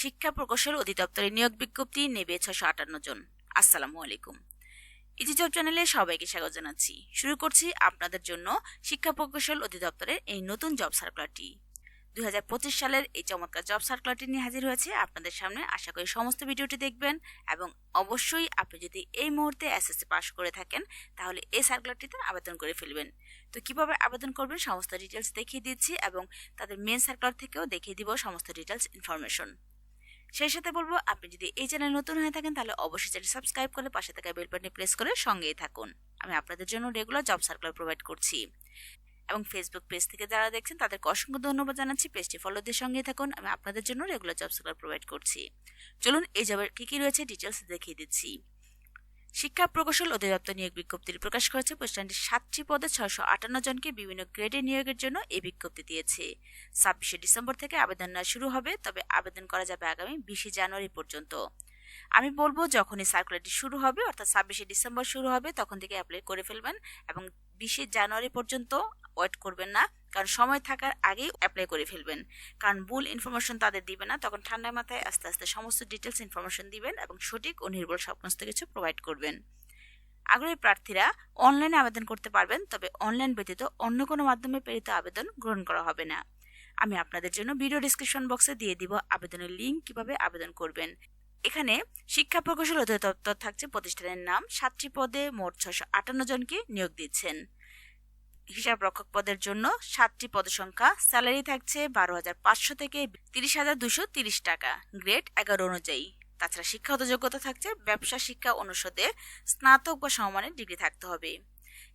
শিক্ষা প্রকৌশল অধিদপ্তরের নিয়োগ বিজ্ঞপ্তি নেবে ছশো আটান্ন জন। আসসালামু আলাইকুম। ইজি জব চ্যানেলে সবাইকে স্বাগত জানাচ্ছি। শুরু করছি আপনাদের জন্য শিক্ষা প্রকৌশল অধিদপ্তরের এই নতুন জব সার্কুলারটি। দুই হাজার পঁচিশ সালের এই চমৎকার জব সার্কুলারটি নিয়ে হাজির হয়েছে আপনাদের সামনে। আশা করি সমস্ত ভিডিওটি দেখবেন এবং অবশ্যই আপনি যদি এই মুহূর্তে এসএসসি পাস করে থাকেন, তাহলে এই সার্কুলারটিতে আবেদন করে ফেলবেন। তো কীভাবে আবেদন করবেন সমস্ত ডিটেলস দেখিয়ে দিচ্ছি এবং তাদের মেন সার্কুলার থেকেও দেখিয়ে দিব সমস্ত ডিটেলস ইনফরমেশন সেই সাথে বলব, আপনি যদি এই চ্যানেল নতুন হয়ে থাকেন, তাহলে অবশ্যই চ্যানেল সাবস্ক্রাইব করে পাশে থাকা বেল বাটনে প্রেস করে সঙ্গেই থাকুন। আমি আপনাদের জন্য রেগুলার জব সার্কুলার প্রোভাইড করছি। এবং ফেসবুক পেজ থেকে যারা দেখছেন, তাদেরকে অসংখ্য ধন্যবাদ জানাচ্ছি। পেজটি ফলো দিয়ে সঙ্গে থাকুন। আমি আপনাদের জন্য রেগুলার জব সার্কুলার প্রোভাইড করছি। চলুন, এই জবের কী কী রয়েছে ডিটেলস দেখিয়ে দিচ্ছি। শিক্ষা প্রকৌশল অধিদপ্তর নিয়োগ বিজ্ঞপ্তি প্রকাশ করেছে। প্রতিষ্ঠানটি সাতটি পদে ছয়শো আটান্ন জনকে বিভিন্ন গ্রেডে নিয়োগের জন্য এই বিজ্ঞপ্তি দিয়েছে। ছাব্বিশে ডিসেম্বর থেকে আবেদন শুরু হবে, তবে আবেদন করা যাবে আগামী বিশে জানুয়ারি পর্যন্ত। আমি বলব যখনই সার্কুলারটি শুরু হবে, অর্থাৎ ছাব্বিশে ডিসেম্বর শুরু হবে, তখন থেকে অ্যাপ্লাই করে ফেলবেন এবং বিশে জানুয়ারি পর্যন্ত ওয়েট করবেন না, কারণ সময় থাকার আগেই অ্যাপ্লাই করে ফেলবেন। কারণ ভুল ইনফরমেশন তাদের দিবে না, তখন ঠান্ডা মাথায় আস্তে আস্তে সমস্ত ডিটেলস ইনফরমেশন দিবেন এবং সঠিক ও নির্ভুল সমস্ত কিছু প্রোভাইড করবেন। আগ্রহী প্রার্থীরা অনলাইনে আবেদন করতে পারবেন, তবে অনলাইন ব্যতীত অন্য কোনো মাধ্যমে প্রেরিত আবেদন গ্রহণ করা হবে না। আমি আপনাদের জন্য ভিডিও ডিসক্রিপশন বক্সে দিয়ে দিব আবেদনের লিঙ্ক কীভাবে আবেদন করবেন। এখানে শিক্ষা প্রকৌশল অধিদপ্তর থাকছে প্রতিষ্ঠানের নাম। সাতটি পদে মোট ছশো আটান্ন জনকে নিয়োগ দিচ্ছেন। হিসাব রক্ষক পদের জন্য সাতটি পদসংখ্যা স্যালারি থাকছে বারো হাজার পাঁচশো থেকে তিরিশ হাজার দুশো তিরিশ টাকা। গ্রেড এগারো অনুযায়ী। তাছাড়া শিক্ষাগত যোগ্যতা থাকছে ব্যবসা শিক্ষা অনুষদে স্নাতক বা সমমানের ডিগ্রি থাকতে হবে।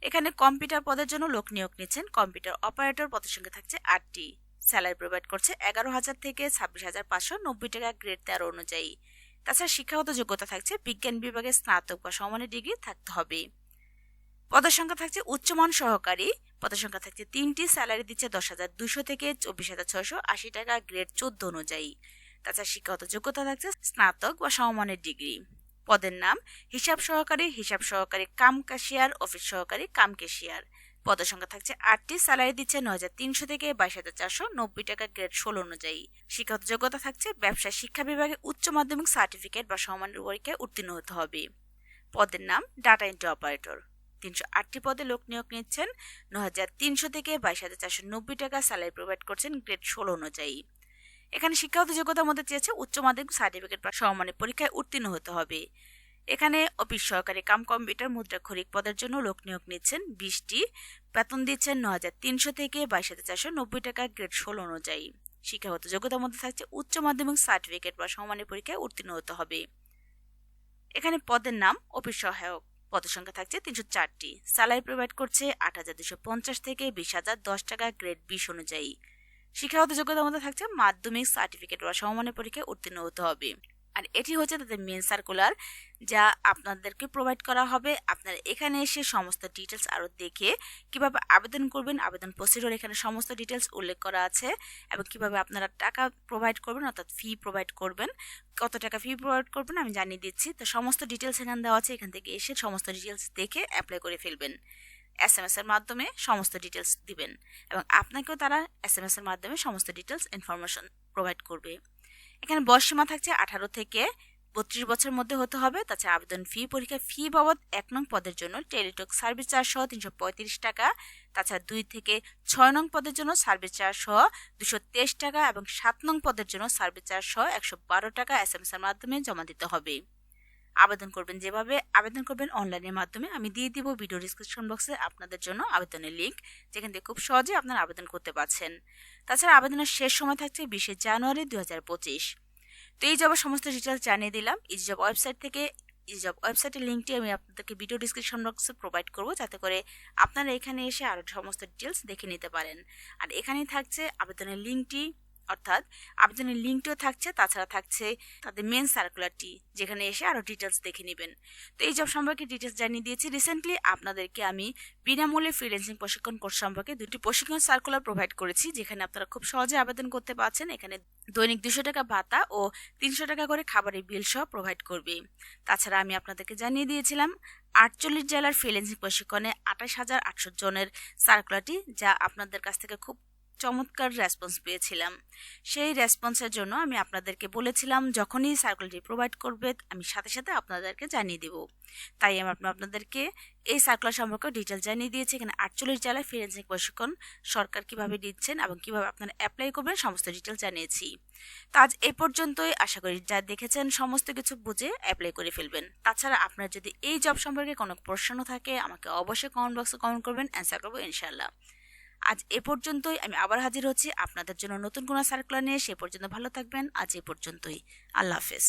এখানে কম্পিউটার পদের জন্য লোক নিয়োগ নিচ্ছেন। কম্পিউটার অপারেটর পদের সংখ্যা থাকছে আটটি। স্যালারি প্রোভাইড করছে এগারো হাজার থেকে ছাব্বিশ হাজার পাঁচশো নব্বই টাকা গ্রেড তেরো অনুযায়ী। তাছাড়া শিক্ষাগত যোগ্যতা থাকছে বিজ্ঞান বিভাগে স্নাতক বা সমানের ডিগ্রি থাকতে হবে। পদের সংখ্যা থাকছে উচ্চমান সহকারী, পদের সংখ্যা থাকছে তিনটি, স্যালারি দিচ্ছে দশ হাজার দুশো থেকে চব্বিশ হাজার ছশো আশি টাকা গ্রেড চোদ্দ অনুযায়ী। তাছাড়া শিক্ষাগত যোগ্যতা থাকছে স্নাতক বা সমমানের ডিগ্রি। পদের নাম, হিসাব সহকারী হিসাব সহকারী কাম ক্যাশিয়ার, অফিস সহকারী, কাম ক্যাশিয়ার। পদের সংখ্যা থাকছে আটটি, স্যালারি দিচ্ছে নয় হাজার তিনশো থেকে বাইশ হাজার চারশো নব্বই টাকা গ্রেড ষোলো অনুযায়ী। শিক্ষাগত যোগ্যতা থাকছে ব্যবসা শিক্ষা বিভাগে উচ্চ মাধ্যমিক সার্টিফিকেট বা সমানের পরীক্ষায় উত্তীর্ণ হতে হবে। পদের নাম ডাটা এন্ট্রি অপারেটর। তিনশো আটটি পদে লোক নিয়োগ নিচ্ছেন ন হাজার তিনশো থেকে বাইশ হাজার চারশো নব্বই টাকা স্যালারি প্রোভাইড করছেন গ্রেড ষোলো অনুযায়ী। এখানে শিক্ষাগত যোগ্যতার মধ্যে চেয়েছে উচ্চ মাধ্যমিক সার্টিফিকেট বা সমমানের পরীক্ষায় উত্তীর্ণ হতে হবে। এখানে অফিস সহকারী কাম কম্পিউটার মুদ্রা খরিক পদের জন্য লোক নিয়োগ নিচ্ছেন বিশটি। বেতন দিচ্ছেন ন হাজার তিনশো থেকে বাইশ হাজার চারশো নব্বই টাকা গ্রেড ষোলো অনুযায়ী। শিক্ষাগত যোগ্যতার মধ্যে থাকছে উচ্চ মাধ্যমিক সার্টিফিকেট বা সমানের পরীক্ষায় উত্তীর্ণ হতে হবে। এখানে পদের নাম, অফিস সহায়ক। পদসংখ্যা থাকছে তিনশো চারটি। স্যালারি প্রোভাইড করছে আট হাজার দুশো পঞ্চাশ থেকে বিশ হাজার দশ টাকা গ্রেড বিশ অনুযায়ী। শিক্ষাগত যোগ্যতার মধ্যে থাকছে মাধ্যমিক সার্টিফিকেট বা সমমানের পরীক্ষায় উত্তীর্ণ হতে হবে। আর এটি হচ্ছে তাদের মেন সার্কুলার যা আপনাদেরকে প্রোভাইড করা হবে। আপনারা এখানে এসে সমস্ত ডিটেলস আরও দেখে কীভাবে আবেদন করবেন, আবেদন প্রসিডিওর এখানে সমস্ত ডিটেলস উল্লেখ করা আছে এবং কীভাবে আপনারা টাকা প্রোভাইড করবেন অর্থাৎ ফি প্রোভাইড করবেন। কত টাকা ফি প্রোভাইড করবেন আমি জানিয়ে দিচ্ছি। তো সমস্ত ডিটেলস এখানে দেওয়া আছে। এখান থেকে এসে সমস্ত ডিটেলস দেখে অ্যাপ্লাই করে ফেলবেন। এস এম এস এর মাধ্যমে সমস্ত ডিটেলস দিবেন এবং আপনাকেও তারা এস এম এস এর মাধ্যমে সমস্ত ডিটেলস ইনফরমেশন প্রোভাইড করবে। এখানে বয়স সীমা থাকছে আঠারো থেকে বত্রিশ বছরের মধ্যে হতে হবে। তাছাড়া আবেদন ফি পরীক্ষা ফি বাবদ এক নং পদের জন্য টেলিটক সার্ভিস চার্জ সহ তিনশো পঁয়ত্রিশ টাকা। তাছাড়া দুই থেকে ছয় নং পদের জন্য সার্ভিস চার্জ সহ দুশো তেইশ টাকা এবং সাত নং পদের জন্য সার্ভিস চার্জ সহ একশো বারো টাকা এস এম এর মাধ্যমে জমা দিতে হবে। আবেদন করবেন। যেভাবে আবেদন করবেন অনলাইনের মাধ্যমে আমি দিয়ে দিব ভিডিও ডিসক্রিপশন বক্সে আপনাদের জন্য আবেদনের লিঙ্ক যেখান থেকে খুব সহজে আপনারা আবেদন করতে পারছেন। তাছাড়া আবেদনের শেষ সময় থাকছে বিশে জানুয়ারি দু হাজার পঁচিশ। তো এই জবের সমস্ত ডিটেলস জানিয়ে দিলাম, এই জব ওয়েবসাইট থেকে, এই জব ওয়েবসাইটের লিঙ্কটি আমি আপনাদেরকে ভিডিও ডিসক্রিপশন বক্সে প্রোভাইড করব, যাতে করে আপনারা এখানে এসে আরও সমস্ত ডিটেলস দেখে নিতে পারেন। আর এখানেই থাকছে আবেদনের লিঙ্কটি অর্থাৎ আবেদনের লিঙ্কটিও থাকছে, তাছাড়া থাকছে তাদের মেন সার্কুলারটি যেখানে এসে আরও ডিটেলস দেখে নেবেন। তো এই জব সম্পর্কে ডিটেলস জানিয়ে দিয়েছি। রিসেন্টলি আপনাদেরকে আমি বিনামূল্যে ফ্রিল্যান্সিং প্রশিক্ষণ কোর্স সম্পর্কে দুটি প্রশিক্ষণ সার্কুলার প্রোভাইড করেছি, যেখানে আপনারা খুব সহজে আবেদন করতে পারছেন। এখানে দৈনিক দুশো টাকা ভাতা ও তিনশো টাকা করে খাবারের বিল সহ প্রোভাইড করবে। তাছাড়া আমি আপনাদেরকে জানিয়ে দিয়েছিলাম, আটচল্লিশ জেলার ফ্রিল্যান্সিং প্রশিক্ষণে আঠাশ হাজার আটশো জনের সার্কুলারটি যা আপনাদের কাছ থেকে খুব চমৎকার রেসপন্স পেয়েছিলাম। সেই রেসপন্সের জন্য আমি আপনাদেরকে বলেছিলাম, যখনই সার্কুলারটি প্রোভাইড করবে, আমি সাথে সাথে আপনাদেরকে জানিয়ে দেব। তাই আমি আপনা- আপনাদেরকে এই সার্কুলার সম্পর্কে ডিটেল জানিয়ে দিয়েছি। এখানে আটচল্লিশ জেলায় ফিরেন্সিক প্রশিক্ষণ সরকার কীভাবে দিচ্ছেন এবং কীভাবে আপনারা অ্যাপ্লাই করবেন সমস্ত ডিটেল জানিয়েছি। তো আজ এ পর্যন্তই। আশা করি যা দেখেছেন সমস্ত কিছু বুঝে অ্যাপ্লাই করে ফেলবেন। তাছাড়া আপনার যদি এই জব সম্পর্কে কোনো প্রশ্ন থাকে, আমাকে অবশ্যই কমেন্ট বক্সে কমেন্ট করবেন। অ্যান্সার করব ইনশাল্লাহ আজ এ পর্যন্তই। আমি আবার হাজির হচ্ছি আপনাদের জন্য নতুন কোনো সার্কুলার নিয়ে। সে পর্যন্ত ভালো থাকবেন। আজ এ পর্যন্তই। আল্লাহ হাফেজ।